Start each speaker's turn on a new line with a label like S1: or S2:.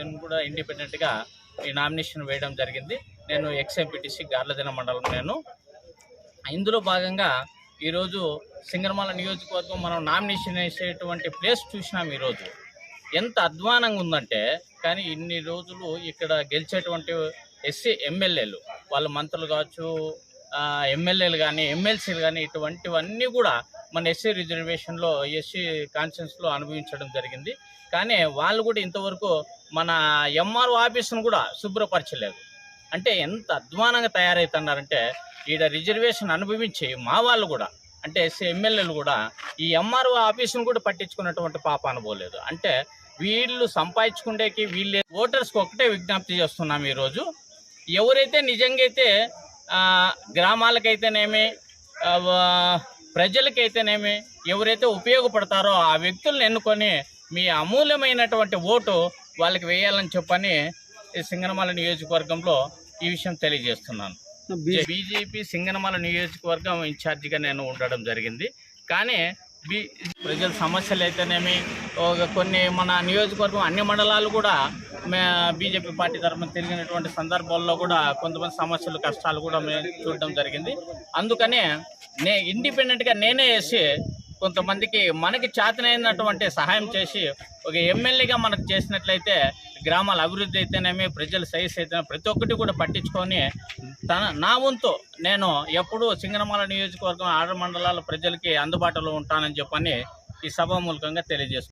S1: దీన్ని కూడా ఇండిపెండెంట్గా ఈ నామినేషన్ వేయడం జరిగింది. నేను ఎక్స్ఎంపీటీసీ గార్లదిన మండలం నేను. ఇందులో భాగంగా ఈరోజు సింగరమాల నియోజకవర్గం మనం నామినేషన్ వేసేటువంటి ప్లేస్ చూసినాం ఈరోజు. ఎంత అధ్వానంగా ఉందంటే కానీ ఇన్ని రోజులు ఇక్కడ గెలిచేటువంటి ఎస్సీ ఎమ్మెల్యేలు వాళ్ళ మంత్రులు కావచ్చు ఎమ్మెల్యేలు కానీ ఎమ్మెల్సీలు కానీ ఇటువంటివన్నీ కూడా మన ఎస్సీ రిజర్వేషన్లో ఎస్సీ కాన్షియన్స్లో అనుభవించడం జరిగింది. కానీ వాళ్ళు కూడా ఇంతవరకు మన ఎంఆర్ఓ ఆఫీస్ను కూడా శుభ్రపరచలేదు. అంటే ఎంత అధ్వానంగా తయారవుతున్నారంటే ఈడ రిజర్వేషన్ అనుభవించి మా వాళ్ళు కూడా అంటే ఎమ్మెల్యేలు కూడా ఈ ఎంఆర్ఓ ఆఫీసును కూడా పట్టించుకున్నటువంటి పాప అనుకోలేదు అంటే వీళ్ళు సంపాదించుకుండేకి వీళ్ళే ఓటర్స్కి ఒకటే విజ్ఞప్తి చేస్తున్నాం ఈరోజు. ఎవరైతే నిజంగా అయితే గ్రామాలకైతేనేమి ప్రజలకైతేనేమి ఎవరైతే ఉపయోగపడతారో ఆ వ్యక్తులను ఎన్నుకొని మీ అమూల్యమైనటువంటి ఓటు వాళ్ళకి వేయాలని చెప్పని ఈ సింగనమాల నియోజకవర్గంలో ఈ విషయం తెలియజేస్తున్నాను. బీజేపీ సింగనమాల నియోజకవర్గం ఇన్ఛార్జిగా నేను ఉండడం జరిగింది. కానీ బీ ప్రజల సమస్యలు అయితేనేమి కొన్ని మన నియోజకవర్గం అన్ని మండలాలు కూడా మే బీజేపీ పార్టీ తరఫున తిరిగినటువంటి సందర్భాల్లో కూడా కొంతమంది సమస్యలు కష్టాలు కూడా మేము చూడడం జరిగింది. అందుకనే నే ఇండిపెండెంట్గా నేనే వేసి కొంతమందికి మనకి చేతనైనటువంటి సహాయం చేసి ఒక ఎమ్మెల్యేగా మనకు చేసినట్లయితే గ్రామాల అభివృద్ధి అయితేనేమి ప్రజల సైజ్ అయితే ప్రతి ఒక్కటి కూడా పట్టించుకొని తన నా వంతు నేను ఎప్పుడూ సింగనమాల నియోజకవర్గం ఆరు మండలాల ప్రజలకి అందుబాటులో ఉంటానని చెప్పని ఈ సభామూలకంగా తెలియజేస్తున్నాను